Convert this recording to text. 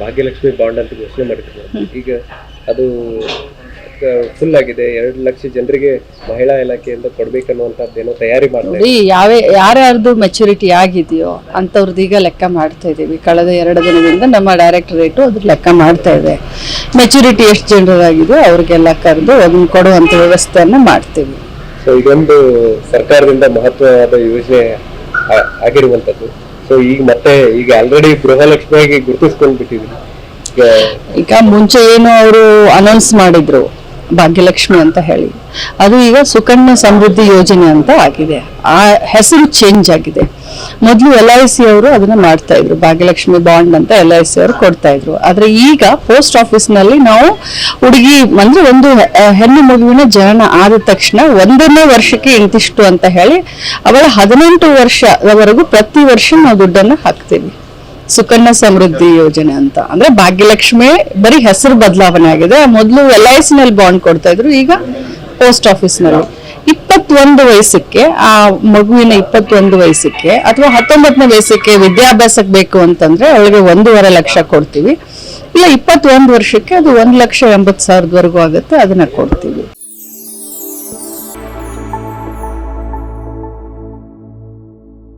Bhagyalakshmi bond ಅಂತ ಘೋಷಣೆ ಮಾಡಿದ್ರು. ಈಗ ಅದು ಫುಲ್ ಆಗಿದೆ. ಎರಡು ಲಕ್ಷ ಜನರಿಗೆ ಮಹಿಳಾ ಇಲಾಖೆಯಿಂದ ಕೊಡ್ಬೇಕನ್ನುವಂತದ್ದೇನೋ ತಯಾರಿ ಮಾಡಿ ಯಾವ ಯಾರ್ಯಾರ್ದು ಮೆಚುರಿಟಿ ಆಗಿದೆಯೋ ಅಂಥವ್ರದ್ದು ಈಗ ಲೆಕ್ಕ ಮಾಡ್ತಾ ಇದ್ದೀವಿ. ಕಳೆದ ಎರಡು ದಿನದಿಂದ ನಮ್ಮ ಡೈರೆಕ್ಟರೇಟು ಅದ್ರ ಲೆಕ್ಕ ಮಾಡ್ತಾ ಇದೆ. ಮೆಚುರಿಟಿ ಎಷ್ಟು ಜನರಾಗಿದೆಯೋ ಅವ್ರಿಗೆಲ್ಲ ಕರೆದು ಅದನ್ನ ಕೊಡುವಂಥ ವ್ಯವಸ್ಥೆಯನ್ನು ಮಾಡ್ತೀವಿ. ಸೊ ಇದೊಂದು ಸರ್ಕಾರದಿಂದ ಮಹತ್ವವಾದ ಯೋಜನೆ ಆಗಿರುವಂಥದ್ದು ಆಗಿರುವಂತದ್ದು. ಸೊ ಈಗ ಮತ್ತೆ ಈಗ ಆಲ್ರೆಡಿ ಗೃಹಲಕ್ಷ್ಮಿಯಾಗಿ ಗುರುತಿಸ್ಕೊಂಡು ಬಿಟ್ಟಿದ್ವಿ ಈಗ ಈಗ ಮುಂಚೆ ಏನು ಅವರು ಅನೌನ್ಸ್ ಮಾಡಿದ್ರು, ಭಾಗ್ಯಲಕ್ಷ್ಮಿ ಅಂತ ಹೇಳಿ. ಅದು ಈಗ ಸುಕನ್ಯಾ ಸಮೃದ್ಧಿ ಯೋಜನೆ ಅಂತ ಆಗಿದೆ. ಆ ಹೆಸರು ಚೇಂಜ್ ಆಗಿದೆ. ಮೊದಲು ಎಲ್ ಐ ಸಿ ಅವರು ಅದನ್ನ ಮಾಡ್ತಾ ಇದ್ರು. ಭಾಗ್ಯಲಕ್ಷ್ಮಿ ಬಾಂಡ್ ಅಂತ ಎಲ್ ಐ ಸಿ ಅವರು ಕೊಡ್ತಾ ಇದ್ರು. ಆದ್ರೆ ಈಗ ಪೋಸ್ಟ್ ಆಫೀಸ್ನಲ್ಲಿ ನಾವು ಹುಡುಗಿ ಅಂದ್ರೆ ಒಂದು ಹೆಣ್ಣು ಮಗುವಿನ ಜನನ ಆದ ತಕ್ಷಣ ಒಂದನೇ ವರ್ಷಕ್ಕೆ ಇಂತಿಷ್ಟು ಅಂತ ಹೇಳಿ ಅವಳ ಹದಿನೆಂಟು ವರ್ಷದವರೆಗೂ ಪ್ರತಿ ವರ್ಷ ನಾವು ದುಡ್ಡನ್ನ ಹಾಕ್ತೀವಿ. ಸುಕನ್ಯಾ ಸಮೃದ್ಧಿ ಯೋಜನೆ ಅಂತ. ಅಂದ್ರೆ ಭಾಗ್ಯಲಕ್ಷ್ಮಿ ಬರೀ ಹೆಸರು ಬದಲಾವಣೆ ಆಗಿದೆ. ಮೊದಲು ಎಲ್ ಐ ಸಿ ನಲ್ಲಿ ಬಾಂಡ್ ಕೊಡ್ತಾ ಇದ್ರು. ಈಗ ಪೋಸ್ಟ್ ಆಫೀಸ್ನಲ್ಲಿ. ಇಪ್ಪತ್ತೊಂದು ವಯಸ್ಸಕ್ಕೆ ಆ ಮಗುವಿನ ಇಪ್ಪತ್ತೊಂದು ವಯಸ್ಸಕ್ಕೆ ಅಥವಾ ಹತ್ತೊಂಬತ್ತನೇ ವಯಸ್ಸಕ್ಕೆ ವಿದ್ಯಾಭ್ಯಾಸಕ್ಕೆ ಬೇಕು ಅಂತಂದ್ರೆ ಅವಳಿಗೆ ಒಂದೂವರೆ ಲಕ್ಷ ಕೊಡ್ತೀವಿ. ಇಲ್ಲ, ಇಪ್ಪತ್ತೊಂದು ವರ್ಷಕ್ಕೆ ಅದು ಒಂದು ಲಕ್ಷ ಎಂಬತ್ತು ಸಾವಿರದವರೆಗೂ ಆಗುತ್ತೆ, ಅದನ್ನ ಕೊಡ್ತೀವಿ.